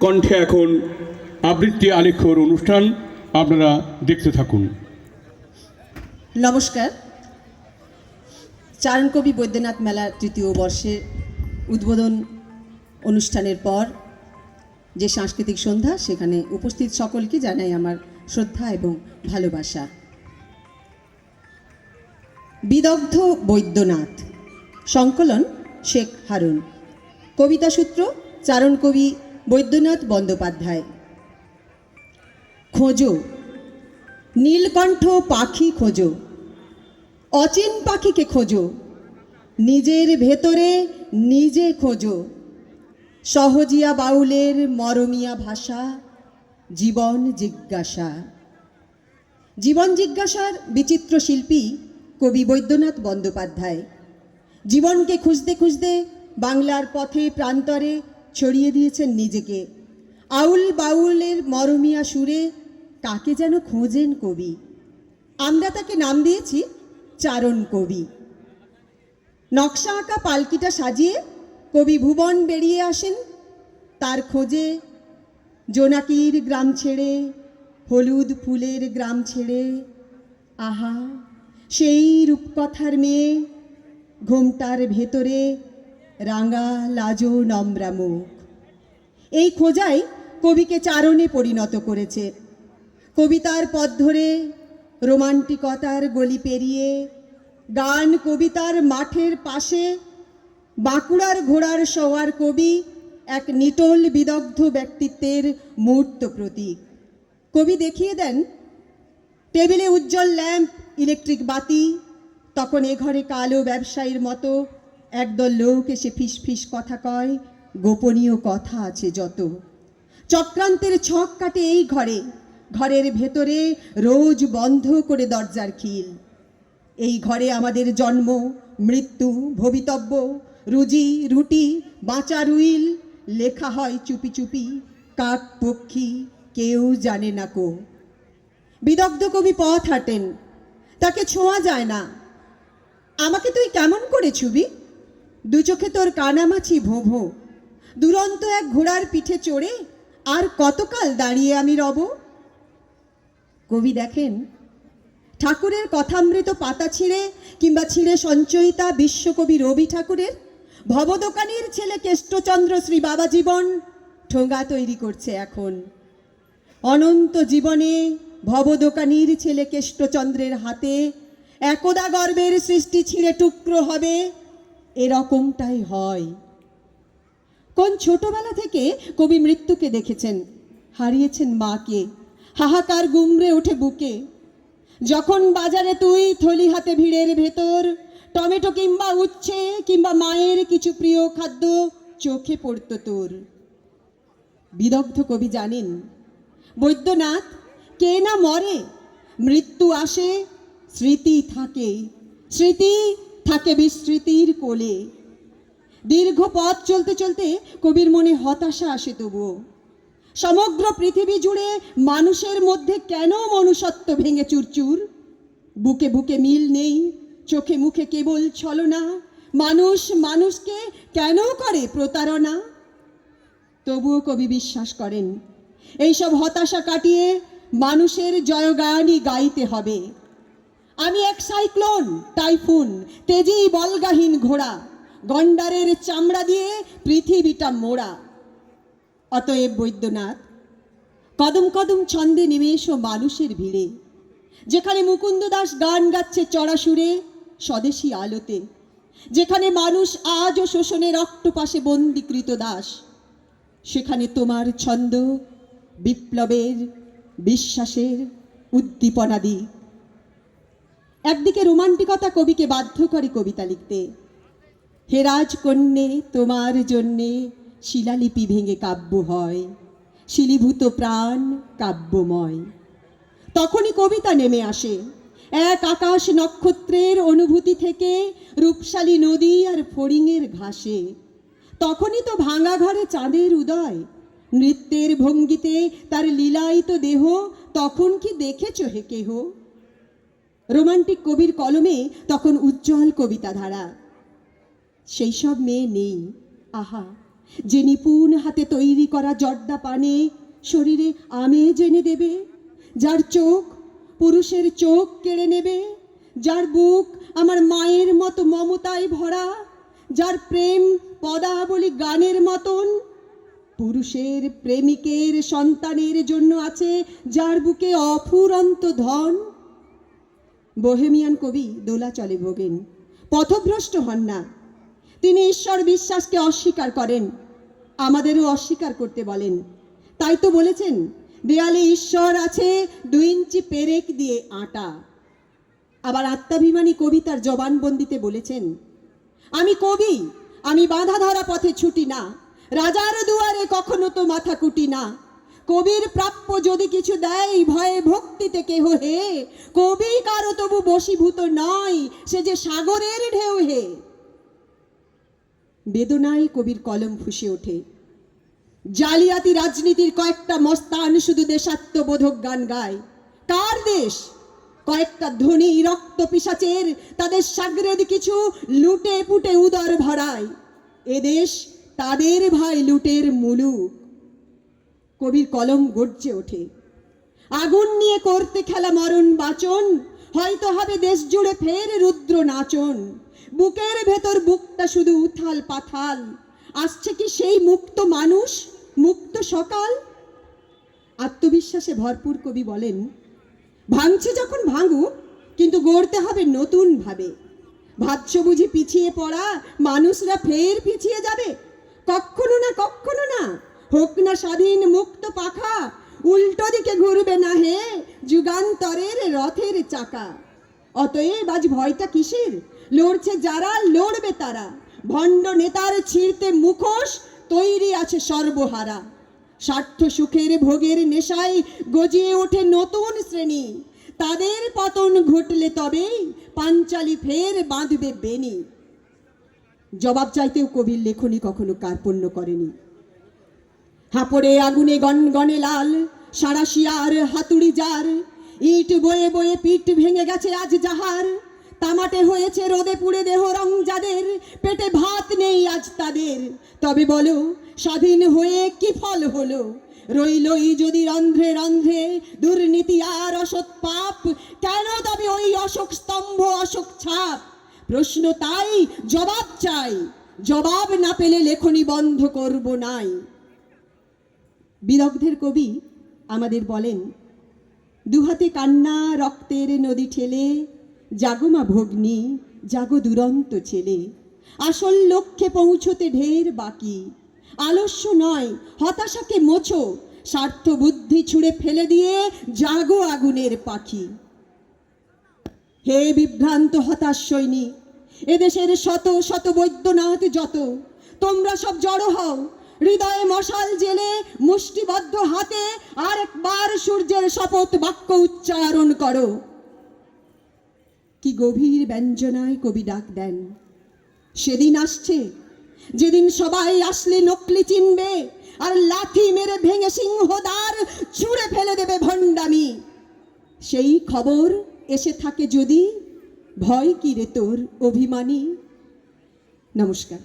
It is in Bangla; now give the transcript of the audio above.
কণ্ঠে এখন আবৃত্তি আলেখ্যর অনুষ্ঠান। আপনারা দেখতে থাকুন। নমস্কার। চারণকবি বৈদ্যনাথ মেলার তৃতীয় বর্ষের উদ্বোধন অনুষ্ঠানের পর যে সাংস্কৃতিক সন্ধ্যা, সেখানে উপস্থিত সকলকে জানাই আমার শ্রদ্ধা এবং ভালোবাসা। বিদগ্ধ বৈদ্যনাথ, সংকলন শেখ হারুন। কবিতা সূত্র চারণকবি বৈদ্যনাথ বন্দ্যোপাধ্যায়। খোঁজো। নীলকণ্ঠ পাখি খোঁজো। অচিন পাখিকে খোঁজো। নিজের ভেতরে নিজে খোঁজো। সহজিয়া বাউলের মরমিয়া ভাষা, জীবন জিজ্ঞাসা। জীবন জিজ্ঞাসার বিচিত্র শিল্পী কবি বৈদ্যনাথ বন্দ্যোপাধ্যায়। জীবনকে খুঁজতে খুঁজতে বাংলার পথে প্রান্তরে ছড়িয়ে দিয়েছেন নিজেকে। আউল বাউলের মরমিয়া সুরে কাকে যেন খোঁজেন কবি। আমরা তাকে নাম দিয়েছি চারণ কবি। নকশা আঁকা পালকিটা সাজিয়ে কবি ভুবন বেরিয়ে আসেন। তার খোঁজে জোনাকির গ্রাম ছেড়ে, হলুদ ফুলের গ্রাম ছেড়ে, আহা, সেই রূপকথার মেয়ে ঘোমটার ভেতরে রাঙা লাজো নম্রা মুখ এই খোঁজাই কবিকে চারণে পরিণত করেছে। কবিতার পথ ধরে, রোমান্টিকতার গলি পেরিয়ে, গান কবিতার মাঠের পাশে, বাঁকুড়ার ঘোড়ার সওয়ার কবি এক নিটোল বিদগ্ধ ব্যক্তিত্বের মূর্ত প্রতীক। কবি দেখিয়ে দেন, টেবিলে উজ্জ্বল ল্যাম্প, ইলেকট্রিক বাতি, তখন এ ঘরে কালো ব্যবসায়ীর মতো একদল লোক এসে ফিস ফিস কথা কয় গোপনীয় কথা আছে যত। চক্রান্তের ছক কাটে এই ঘরে। ঘরের ভেতরে রোজ বন্ধ করে দরজার খিল। এই ঘরে আমাদের জন্ম, মৃত্যু, ভবিতব্য, রুজি, রুটি বাঁচা রুইল লেখা হয় চুপি চুপি, কাক পক্ষী, কেউ জানে না কো। বিদগ্ধ কবি পথ হাঁটেন, তাকে ছোঁয়া যায় না। আমাকে তুই কেমন করে ছুবি? দু চোখে তোর কানামাছি ভোঁ ভোঁ দুরন্ত এক ঘোড়ার পিঠে চড়ে আর কতকাল দাঁড়িয়ে আমি রব? কবি দেখেন, ঠাকুরের কথামৃত পাতা ছিঁড়ে কিংবা ছিঁড়ে সঞ্চয়িতা বিশ্বকবি রবি ঠাকুরের ভবদোকানির ছেলে কেষ্টচন্দ্র শ্রী বাবা জীবন ঠোঙা তৈরি করছে এখন। অনন্ত জীবনে ভবদোকানির ছেলে কেষ্টচন্দ্রের হাতে একদা গর্বের সৃষ্টি ছিঁড়ে টুকরো হবে, এরকমটাই হয়। কোন ছোটবেলা থেকে কবি মৃত্যুকে দেখেছেন? হারিয়েছেন মাকে। হাহাকার গুমড়ে ওঠে বুকে। যখন বাজারে তুই থলি হাতে ভিড়ের ভেতর, টমেটো কিংবা উচ্ছে কিংবা মায়ের কিছু প্রিয় খাদ্য চোখে পড়তো তোর। বিদগ্ধ কবি জানেন, বৈদ্যনাথ, কে না মরে, মৃত্যু আসে, স্মৃতি থাকে। স্মৃতি থাকে বিস্মৃতির কোলে। দীর্ঘ পথ চলতে চলতে কবির মনে হতাশা আসে তবুও। সমগ্র পৃথিবী জুড়ে মানুষের মধ্যে কেন মনুষ্যত্ব ভেঙে চুরচুর? বুকে বুকে মিল নেই, চোখে মুখে কেবল ছলনা। মানুষ মানুষকে কেন করে প্রতারণা? তবুও কবি বিশ্বাস করেন, এইসব হতাশা কাটিয়ে মানুষের জয়গানই গাইতে হবে। আমি এক সাইক্লোন, টাইফুন, তেজি বলগাহীন ঘোড়া। গন্ডারের চামড়া দিয়ে পৃথিবীটা মোড়া। অতএব বৈদ্যনাথ, কদম কদম ছন্দে নেমে এসো মানুষের ভিড়ে। যেখানে মুকুন্দ দাস গান গাচ্ছে চড়া সুরে, স্বদেশী আলোতে। যেখানে মানুষ আজও শোষণের অক্টোপাশে বন্দীকৃত দাস। সেখানে তোমার ছন্দ, বিপ্লবের, বিশ্বাসের উদ্দীপনাদি। একদিকে রোমান্টিকতা কবিকে বাধ্য করে কবিতা লিখতে। হে রাজকন্যে, তোমার জন্যে শিলালিপি ভেঙে কাব্য হয়, শিলীভূত প্রাণ কাব্যময়। তখনই কবিতা নেমে আসে। এক আকাশ নক্ষত্রের অনুভূতি থেকে রূপশালী নদী আর ফড়িংয়ের ঘাসে। তখনই তো ভাঙা ঘরে চাঁদের উদয়। নৃত্যের ভঙ্গিতে তার লীলায়িত দেহ তখন কি দেখেছ হে কেহ? রোমান্টিক কবির কলমে তখন উজ্জ্বল কবিতা ধারা সেই সব মেয়ে নেই। আহা যে নিপুণ হাতে তৈরি করা জর্দা পানে, শরীরে আমেজ জেনে দেবে, যার চোখ পুরুষের চোখ কেড়ে নেবে, যার বুক আমার মায়ের মতো মমতায় ভরা, যার প্রেম পদাবলী গানের মতন। পুরুষের প্রেমিকের সন্তানের জন্য আছে যার বুকে অফুরন্ত ধন। বোহেমিয়ান কবি দোলা চলে ভোগেন, পথভ্রষ্ট হন না। তিনি ঈশ্বর বিশ্বাসকে অস্বীকার করেন। আমাদেরও অস্বীকার করতে বলেন। তাই তো বলেছেন, দেয়ালে ঈশ্বর আছে, দুই ইঞ্চি পেরেক দিয়ে আটা। আবার আত্মাভিমানী কবিতার জবানবন্দিতে বলেছেন, আমি কবি, আমি বাঁধা ধরা পথে ছুটি না। রাজার দুয়ারে কখনো তো মাথা কুটি না। কবির প্রাপ্য যদি কিছু দেয়, ভয়ে ভক্তিতে কেহ হে। কবি কারও তবু বশীভূত নয়, সে যে সাগরের ঢেউ হে। বেদনায় কবির কলম ফুসে ওঠে। জালিয়াতি রাজনীতির কয়েকটা মস্তান শুধু দেশাত্মবোধক গান গায়। কার দেশ? কয়েকটা ধনী রক্ত পিসাচের তাদের সাগরেদ কিছু লুটে পুটে উদর ভরায়। এদেশ তাদের ভাই লুটের মুলুক। কবির কলম গর্জে ওঠে। আগুন নিয়ে করতে খেলা মরণ বাচন, হয়তো হবে দেশ জুড়ে ফের রুদ্র নাচন। বুকের ভেতর বুকটা শুধু উথাল পাথাল। আসছে কি সেই মুক্ত মানুষ, মুক্ত সকাল? আত্মবিশ্বাসে ভরপুর কবি বলেন, ভাঙছে যখন ভাঙুক, কিন্তু গড়তে হবে নতুন ভাবে ভাবছ বুঝি পিছিয়ে পড়া মানুষরা ফের পিছিয়ে যাবে? কখনো না কখনো না? হোক না স্বাধীন মুক্ত পাখা, উল্টো দিকে ঘুরবে না হে যুগান্তরের রথের চাকা। অতএব আজ ভয়টা কিসের? লড়ছে যারা, লড়বে তারা। ভণ্ড নেতার ছিঁড়তে মুখোশ, তৈরি আছে সর্বহারা। স্বার্থ সুখের ভোগের নেশায় গজিয়ে ওঠে নতুন শ্রেণি। তাদের পতন ঘটলে তবেই পাঞ্চালি ফের বাঁধবে বেনি জবাব চাইতেও কবির লেখনী কখনো কার্পণ্য করেনি। হাঁপড়ে আগুনে গনগনে লাল সারাশিয়ার হাতুড়ি যার ইট বয়ে বয়ে পিঠ ভেঙে গেছে আজ যাহার। তামাটে হয়েছে রোদে পুড়ে দেহ রং যাদের, পেটে ভাত নেই আজ তাদের। তবে বলো, স্বাধীন হয়ে কি ফল হলো? রইলই যদি রন্ধ্রে রন্ধ্রে দুর্নীতি আর অসৎ পাপ, কেন তবে ওই অশোক স্তম্ভ, অশোক ছাপ? প্রশ্ন তাই, জবাব চাই। জবাব না পেলে লেখনি বন্ধ করব নাই। বিদগ্ধের কবি আমাদের বলেন, দুহাতে কান্না রক্তের নদী ঠেলে জাগমা ভগ্নি, জাগো দুরন্ত ছেলে। আসল লক্ষ্যে পৌঁছতে ঢের বাকি। আলস্য নয়, হতাশাকে মোছো। স্বার্থ বুদ্ধি ছুঁড়ে ফেলে দিয়ে জাগো আগুনের পাখি। হে বিভ্রান্ত হতাশ সৈনিক এদেশের শত শত বৈদ্যনাথ যত, তোমরা সব জড়ো হও। হৃদয়ে মশাল জেলে মুষ্টিবদ্ধ হাতে আর একবার সূর্যের শপথ বাক্য উচ্চারণ করো। কি গভীর ব্যঞ্জনায় কবি ডাক দেন। সেদিন আসছে, যেদিন সবাই আসলে নকলি চিনবে, আর লাথি মেরে ভেঙে সিংহদার চুরে ফেলে দেবে ভণ্ডামি। সেই খবর এসে থাকে যদি, ভয় কি রে তোর অভিমানী? নমস্কার।